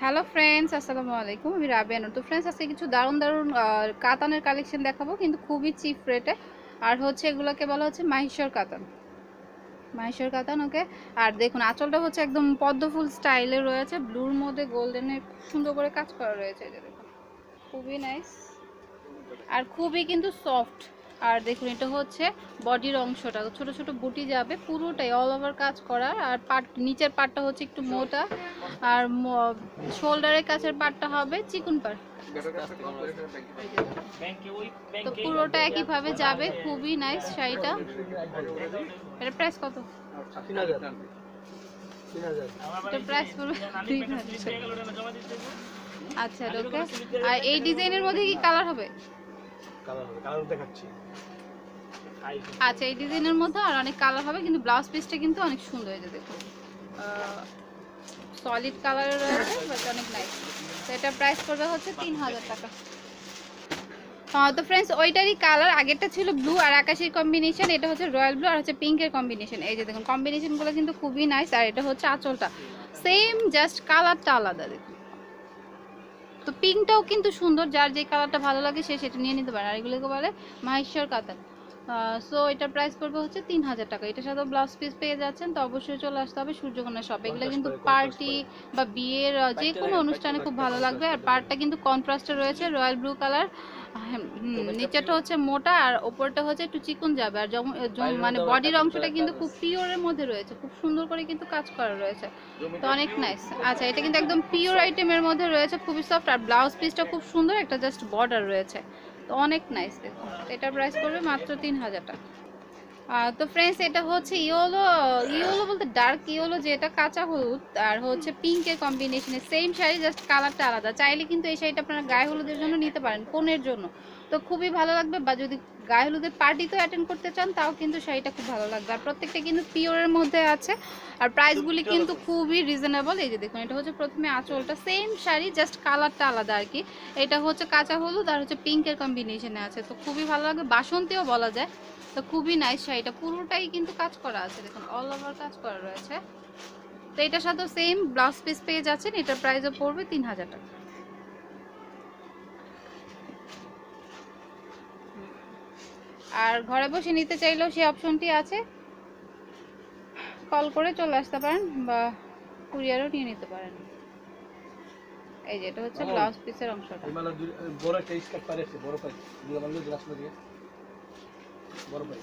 Hello friends আসসালামু আলাইকুম আমি রাবিয়ান তো ফ্রেন্ডস আজকে কিছু দারুণ দারুণ কাতানের কালেকশন দেখাবো, কিন্তু খুবই চিপ রেটে আর হচ্ছে এগুলোকে বলা হচ্ছে মাহেশ্বর কাতান। মাহেশ্বর কাতান ওকে আর দেখুন, আঁচলটা হচ্ছে একদম পদ্মফুল স্টাইলে রয়েছে। ব্লুর মধ্যে গোল্ডেনের সুন্দর করে কাজ করা রয়েছে। যে দেখুন, খুবই নাইস আর খুবই কিন্তু সফট আর দেখুন, এটা হচ্ছে বডির অংশটা। ছোট ছোট বুটি যাবে, পুরোটাই অল ওভার কাজ করা। আর পাট, নিচের পাটটা হচ্ছে একটু মোটা। আর শোল্ডারের কাছের পাটটা হবে চিকুন পাট। তো পুরোটা একইভাবে যাবে, খুবই নাইস শাড়িটা। এটা প্রাইস কত? প্রাইস আচ্ছা ওকে আর এই ডিজাইনের মধ্যে কি কালার হবে? আচ্ছা এই ডিজাইনের মধ্যে আর অনেক কালার হবে, কিন্তু ব্লাউজ পিসটা কিন্তু অনেক সুন্দর হয়েছে, দেখুন। সলিড কালারের রয়েছে বাট অনেক নাইস এটা প্রাইস পড়বে হচ্ছে তিন হাজার টাকা। তো ফ্রেন্ডস ওইটারই কালার আগেরটা ছিল ব্লু আর আকাশের কম্বিনেশন এটা হচ্ছে রয়্যাল ব্লু আর হচ্ছে পিঙ্কের কম্বিনেশন এই যে দেখুন কম্বিনেশনগুলো কিন্তু খুবই নাইস আর এটা হচ্ছে আঁচলটা। সেম জাস্ট কালারটা আলাদা, দেখুন। তো পিঙ্কটাও কিন্তু সুন্দর, যার যে কালারটা ভালো লাগে সে সেটা নিয়ে নিতে পারে। আর এগুলোকে বলে মাহেশ্বর কাতান সো এটার প্রাইস পড়বে হচ্ছে তিন হাজার টাকা। এটার সাথে ব্লাউজ পিস পেয়ে যাচ্ছেন তো অবশ্যই চলে আসতে হবে সূর্যকন্যা শপ এগুলো কিন্তু পার্টি বা বিয়ের যে কোনো অনুষ্ঠানে খুব ভালো লাগবে। আর পার্টটা কিন্তু কন্ট্রাস্টে রয়েছে রয়্যাল ব্লু কালার নিচেটা হচ্ছে মোটা আর ওপরটা হচ্ছে একটু চিকন যাবে। আর মানে বডির অংশটা কিন্তু খুব পিওরের মধ্যে রয়েছে খুব সুন্দর করে কিন্তু কাজ করা রয়েছে। তো অনেক নাইস আচ্ছা এটা কিন্তু একদম পিওর আইটেমের মধ্যে রয়েছে খুবই সফট আর ব্লাউজ পিসটা খুব সুন্দর একটা জাস্ট বর্ডার রয়েছে। তো অনেক নাইস দেখুন এটা প্রাইস পড়বে মাত্র তিন হাজার টাকা। তো ফ্রেন্ডস এটা হচ্ছে ইয়োলো ইয়োলো বলতে ডার্ক ইয়োলো যেটা কাঁচা হলুদ, আর হচ্ছে পিঙ্কের কম্বিনেশনে সেম শাড়ি জাস্ট কালারটা আলাদা। চাইলে কিন্তু এই শাড়িটা আপনারা গায়ে হলুদের জন্য নিতে পারেন কোনের জন্য। তো খুবই ভালো লাগবে বা যদি গায়ে হলুদের পার্টিতেও অ্যাটেন্ড করতে চান তাও কিন্তু শাড়িটা খুব ভালো লাগবে। আর প্রত্যেকটা কিন্তু পিওরের মধ্যে আছে। আর প্রাইসগুলি কিন্তু খুবই রিজনেবল এই যে দেখুন এটা হচ্ছে প্রথমে আঁচলটা। সেম শাড়ি জাস্ট কালারটা আলাদা আর কি। এটা হচ্ছে কাঁচা হলুদ আর হচ্ছে পিঙ্কের কম্বিনেশনে আছে। তো খুবই ভালো লাগে বাসন্তীও বলা যায়। তো খুবই নাইস শাড়িটা। পুরোটাই কিন্তু কাজ করা আছে। দেখুন অল ওভার কাজ করা রয়েছে। তো এটার সাথে সেম ব্লাউজ পিস পেয়ে যাচ্ছেন। এটার প্রাইসও পড়বে তিন হাজার টাকা। আর ঘরে বসে নিতে চাইলেও সেই অপশনটি আছে। কল করে চলে আসতে পারেন বা কুরিয়ারও নিয়ে নিতে পারেন। এই যে এটা হচ্ছে ব্লাউজ পিসের অংশটা। বড় একটা স্কার্ট বড় পাই বড় পাই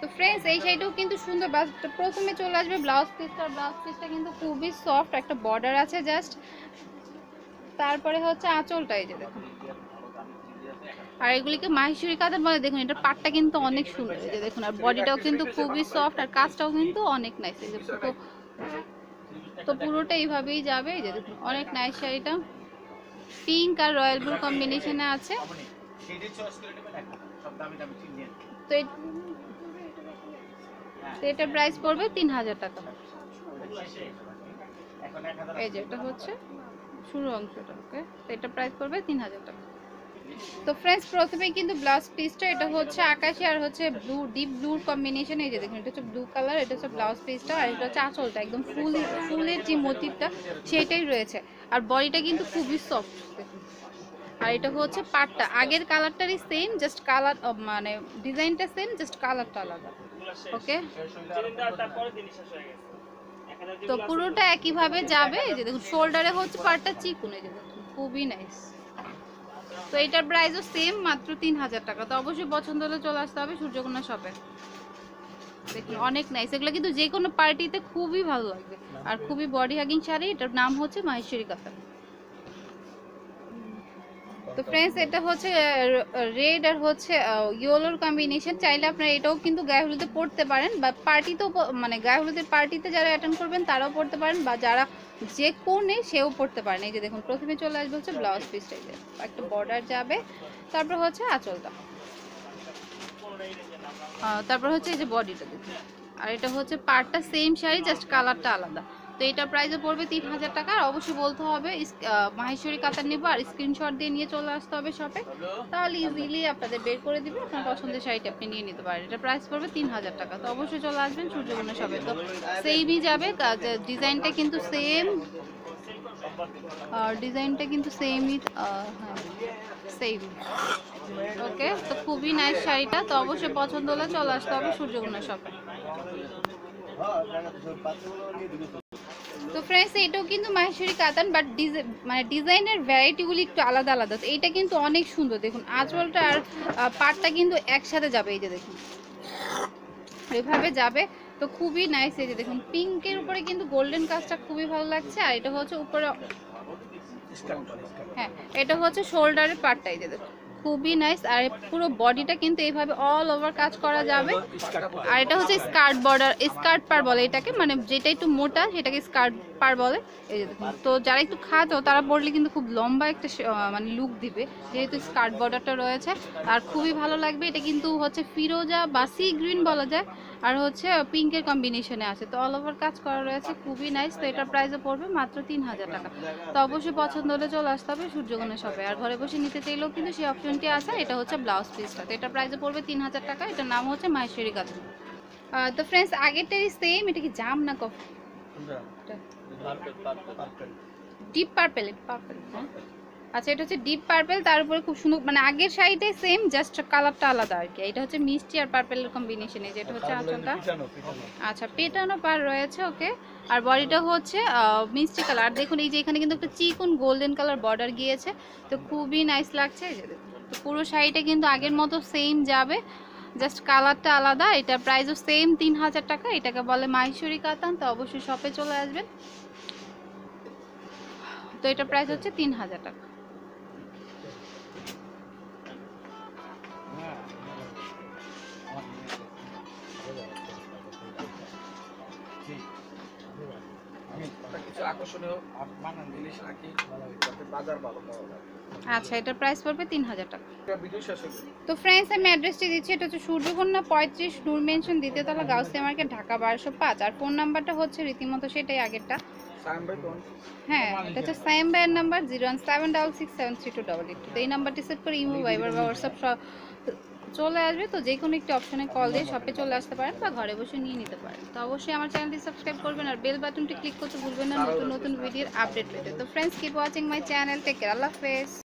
তো ফ্রেন্ডস এই শাড়িটাও কিন্তু সুন্দর। বাস প্রথমে চলে আসবে ব্লাউজ পিসটা। ব্লাউজ পিসটা কিন্তু খুবই সফট একটা বর্ডার আছে জাস্ট তারপরে হচ্ছে আঁচলটা এই যে দেখুন। আর এগুলিকে মাহেশ্বরী কাতার বলে? দেখুন এটা পাটটা কিন্তু অনেক সুন্দর। যে দেখুন, আর বডিটাও কিন্তু খুবই সফট আর কাজটাও কিন্তু অনেক নাইস এই যে তো তো পুরোটা এইভাবেই যাবে। এই যে দেখুন, অনেক নাইস শাড়িটা পিঙ্ক আর রয়্যাল ব্লু কম্বিনেশনে আছে। তো এটার প্রাইস পড়বে তিন হাজার টাকা। এই যে এটা হচ্ছে শুরু অংশটা ওকে তো এটা প্রাইস পড়বে তিন হাজার টাকা। তো ফ্রেন্ডস প্রথমে কিন্তু ব্লাউজ পিসটা এটা হচ্ছে আকাশি আর হচ্ছে ব্লু ডিপ ব্লুর কম্বিনেশন এই যে দেখুন, এটা হচ্ছে ব্লু কালার এটা হচ্ছে ব্লাউজ পিসটা আর এটা হচ্ছে আঁচলটা, একদম ফুল, ফুলের যে মোটিভটা সেটাই রয়েছে। আর বডিটা কিন্তু খুবই সফট আর এটা হচ্ছে পাটটা, আগের কালারটারই সেম জাস্ট কালার মানে ডিজাইনটা সেম জাস্ট কালারটা আলাদা। ওকে তো পুরোটা একইভাবে যাবে, এই যে দেখুন শোল্ডারে হচ্ছে পাটটা চিকুন, এই যে দেখুন, খুবই নাইস তো এটার প্রাইসও সেম মাত্র তিন হাজার টাকা। তো অবশ্যই পছন্দ হলে চলে আসতে হবে সূর্যকন্যা শপে দেখুন অনেক নাইস এগুলো কিন্তু যে কোনো পার্টিতে খুবই ভালো লাগবে। আর খুবই বডি হাগিং শাড়ি, এটার নাম হচ্ছে মাহেশ্বরী কাতান তো ফ্রেন্ডস এটা হচ্ছে রেড আর হচ্ছে ইয়েলোর কম্বিনেশন চাইলে আপনারা এটাও কিন্তু গায়ে হলুদে পড়তে পারেন, বা পার্টিতেও মানে গায়ে হলুদের পার্টিতে যারা অ্যাটেন্ড করবেন, তারাও পড়তে পারেন, বা যারা যে কোণে সেও পড়তে পারেন এই যে দেখুন, প্রথমে চলে আসবে হচ্ছে ব্লাউজ পিস এই একটা বর্ডার যাবে, তারপর হচ্ছে আঁচলটা তারপর হচ্ছে এই যে বডিটা দেখুন। আর এটা হচ্ছে পার্টটা সেম শাড়ি জাস্ট কালারটা আলাদা। তো এটা প্রাইসে পড়বে তিন হাজার টাকা। আর অবশ্যই বলতে হবে মাহেশ্বরী কাতার নেব আর স্ক্রিনশট দিয়ে নিয়ে চলে আসতে হবে শপে তাহলে ইজিলি আপনাদের বের করে দিবে, আপনার পছন্দের শাড়িটা আপনি নিয়ে নিতে পারেন। এটা প্রাইস পড়বে তিন হাজার টাকা। তো অবশ্যই চলে আসবেন সূর্যবর্ণ শপে তো সেমই যাবে ডিজাইনটা কিন্তু সেম আর ডিজাইনটা কিন্তু সেমই সেম ওকে তো খুবই নাইস শাড়িটা। তো অবশ্যই পছন্দ হলে চলে আসতে হবে সূর্যগুনা শপে তো ফ্রেন্ডস এটাও কিন্তু মাহেশ্বরী কাতান বাট মানে ডিজাইনের ভ্যারাইটিগুলি একটু আলাদা আলাদা। তো এইটা কিন্তু অনেক সুন্দর। দেখুন আঁচলটা আর পাটটা কিন্তু একসাথে যাবে এই যে দেখুন। এভাবে যাবে। তো খুবই নাইস এই যে দেখুন। পিঙ্কের উপরে কিন্তু গোল্ডেন কাজটা খুবই ভালো লাগছে। আর এটা হচ্ছে উপরে হ্যাঁ এটা হচ্ছে শোল্ডারের পাটটা এই যে দেখুন। খুবই নাইস আর পুরো বডিটা কিন্তু এইভাবে অল ওভার কাজ করা যাবে। আর এটা হচ্ছে স্কার্ট বর্ডার স্কার্ট পার বলে এটাকে মানে যেটা একটু মোটা, সেটাকে স্কার্ট পার বলে। তো যারা একটু খাতো তারা পরলে কিন্তু খুব লম্বা একটা মানে লুক দিবে। যেহেতু স্কার্ট বর্ডারটা রয়েছে, আর খুবই ভালো লাগবে। এটা কিন্তু হচ্ছে ফিরোজা বা সি গ্রিন বলা যায়। আর হচ্ছে পিঙ্কের কম্বিনেশনে আছে। তো অল ওভার কাজ করা রয়েছে খুবই নাইস তো এটার প্রাইসও পড়বে মাত্র তিন হাজার টাকা। তো অবশ্যই পছন্দ হলে চলে আসতে হবে সূর্যগণের শপে আর ঘরে বসে নিতে চাইলেও কিন্তু সেই অপশনটি আছে। এটা হচ্ছে ব্লাউজ পিসটা তো এটার প্রাইসও পড়বে তিন হাজার টাকা। এটার নাম হচ্ছে মাহেশ্বরী কাতুন তো ফ্রেন্ডস আগেরটারই সেম এটা কি জাম না কফি? ডিপ পার্পেল পার্পেল হ্যাঁ আচ্ছা এটা হচ্ছে ডিপ পার্পেল তার উপরে খুব সুন্দর মানে আগের শাড়িটাই সেম জাস্ট কালারটা আলাদা আর কি এটা হচ্ছে মিষ্টি আর পার্পেলের কম্বিনেশনে যেটা হচ্ছে আঁচলটা। আচ্ছা পেটানো পার রয়েছে ওকে আর বডিটা হচ্ছে মিষ্টি কালার দেখুন এই যে এখানে কিন্তু একটা চিকন গোল্ডেন কালার বর্ডার গিয়েছে তো খুবই নাইস লাগছে তো পুরো শাড়িটা কিন্তু আগের মতো সেম যাবে জাস্ট কালারটা আলাদা। এটা প্রাইসও সেম তিন হাজার টাকা। এটাকে বলে মাহেশ্বরী কাতান তো অবশ্যই শপে চলে আসবেন। তো এটা প্রাইস হচ্ছে তিন হাজার টাকা। আকর্ষণীয় বানান জিনিস রাখি যাতে বাজার ভালো পাওয়া যায়। আচ্ছা এটার প্রাইস পড়বে তিন হাজার টাকা। তো ফ্রেন্ডস আমি অ্যাড্রেসটি দিচ্ছি এটা হচ্ছে সূর্যকন্যা পঁয়ত্রিশ নূর মেনশন দ্বিতীয়তলা গাউসিয়া মার্কেট ঢাকা বারোশো পাঁচ। আর ফোন নাম্বারটা হচ্ছে রীতিমতো সেটাই আগেরটা। হ্যাঁ এটা হচ্ছে সাইম ভাইয়ের number zero one seven double six seven three two double eight তো এই নাম্বারটি সেট করে ইমো ভাইবার বা হোয়াটসঅ্যাপ সব চলে আসবে। তো যে কোনো একটি অপশনে কল দিয়ে শপে চলে আসতে পারেন বা ঘরে বসে নিয়ে নিতে পারেন। তো অবশ্যই আমার চ্যানেলটি সাবস্ক্রাইব করবেন আর বেল বাটনটি ক্লিক করতে ভুলবেন না। নতুন নতুন ভিডিওর আপডেট পেতে। তো friends keep watching my channel take care আল্লাহ হাফেজ।